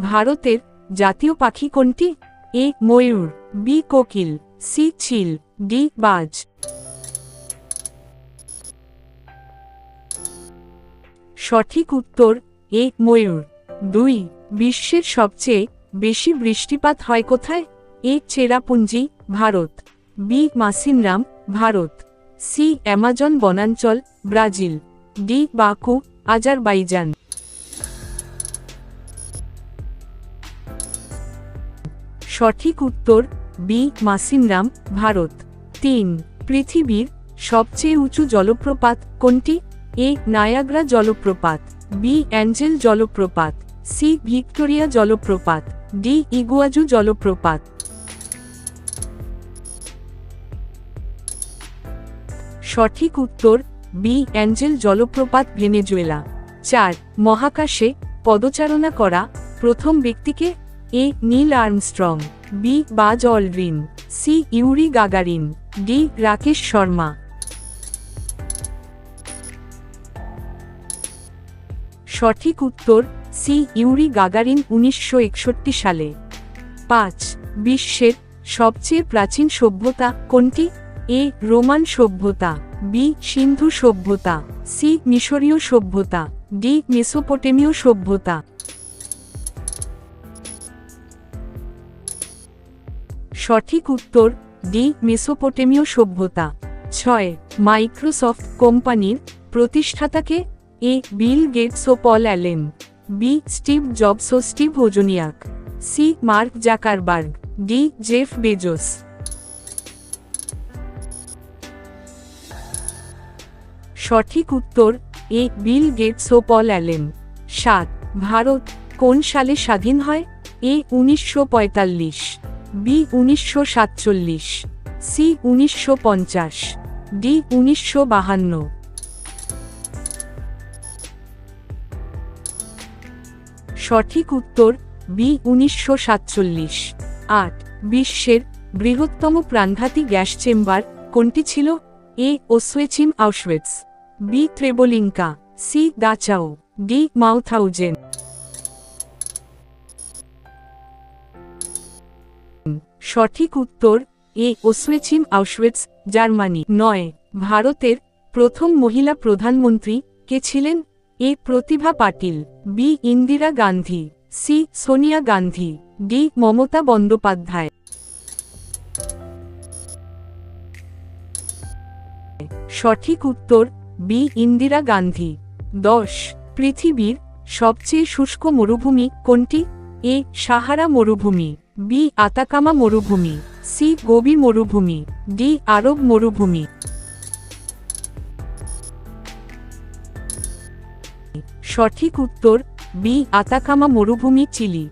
ভারতের জাতীয় পাখি কোনটি? এ, ময়ূর, বি, কোকিল, সি, চিল, ডি, বাজ। সঠিক উত্তর, এ, ময়ূর। দুই, বিশ্বের সবচেয়ে বেশি বৃষ্টিপাত হয় কোথায়? A, Cherrapunji, Bharat. B, Mawsynram, Bharat. C, Amazon বনাঞ্চল, ব্রাজিল। D, Baku, Azerbaijan. সঠিক উত্তর, বি মাসিনরাম ভারত। তিন, পৃথিবীর সবচেয়ে উঁচু জলপ্রপাত কোনটি? এ, নায়াগ্রা জলপ্রপাত, বি, অ্যাঞ্জেল জলপ্রপাত, সি, ভিক্টোরিয়া জলপ্রপাত, ডি, ইগুয়াজু জলপ্রপাত। সঠিক উত্তর, বি, অ্যাঞ্জেল জলপ্রপাত, ভেনেজুয়েলা। চার, মহাকাশে পদচারণা করা প্রথম ব্যক্তিকে A Neil Armstrong, B Buzz Aldrin, C Yuri Gagarin, D Rakesh Sharma. সঠিক উত্তর, সি ইউরি গাগারিন উনিশশো একষট্টি সালে। পাঁচ, বিশ্বের সবচেয়ে প্রাচীন সভ্যতা কোনটি? এ, রোমান সভ্যতা, বি, সিন্ধু সভ্যতা, সি, মিশরীয় সভ্যতা, ডি, মেসোপটেমীয় সভ্যতা। সঠিক উত্তর, ডি, মেসোপটেমীয় সভ্যতা। ছয়, মাইক্রোসফট কোম্পানির প্রতিষ্ঠাতাকে, A, Bill Gates O Paul Allen. B, Steve Jobs O Steve Wozniak. C, Mark Zuckerberg. D, Jeff Bezos. সঠিক উত্তর, এ, বিল গেটস ও পল অ্যালেন। সাত, ভারত কোন সালে স্বাধীন হয়? এ, উনিশশো পঁয়তাল্লিশ। বি উনিশশো সাতচল্লিশ সি উনিশশো পঞ্চাশ ডি উনিশশো বাহান্ন। সঠিক উত্তর বি উনিশশো সাতচল্লিশ। আট, বিশ্বের বৃহত্তম প্রাণঘাতী গ্যাস চেম্বার কোনটি ছিল? A Oswiecim Auschwitz B Treblinka C Dachau D Mauthausen সঠিক উত্তর, এ ওসুয়েচিম আউশওয়েটস জার্মানি। নয়, ভারতের প্রথম মহিলা প্রধানমন্ত্রী কে ছিলেন? A Pratibha Patil, B Indira Gandhi, C Sonia Gandhi, D Mamata Bandyopadhyay. সঠিক উত্তর, বি ইন্দিরা গান্ধী। দশ, পৃথিবীর সবচেয়ে শুষ্ক মরুভূমি কোনটি? এ সাহারা মরুভূমি। বি আতাকামা মরুভূমি, সি গোবি মরুভূমি, ডি আরব মরুভূমি। সঠিক উত্তর, বি আতাকামা মরুভূমি, চিলি।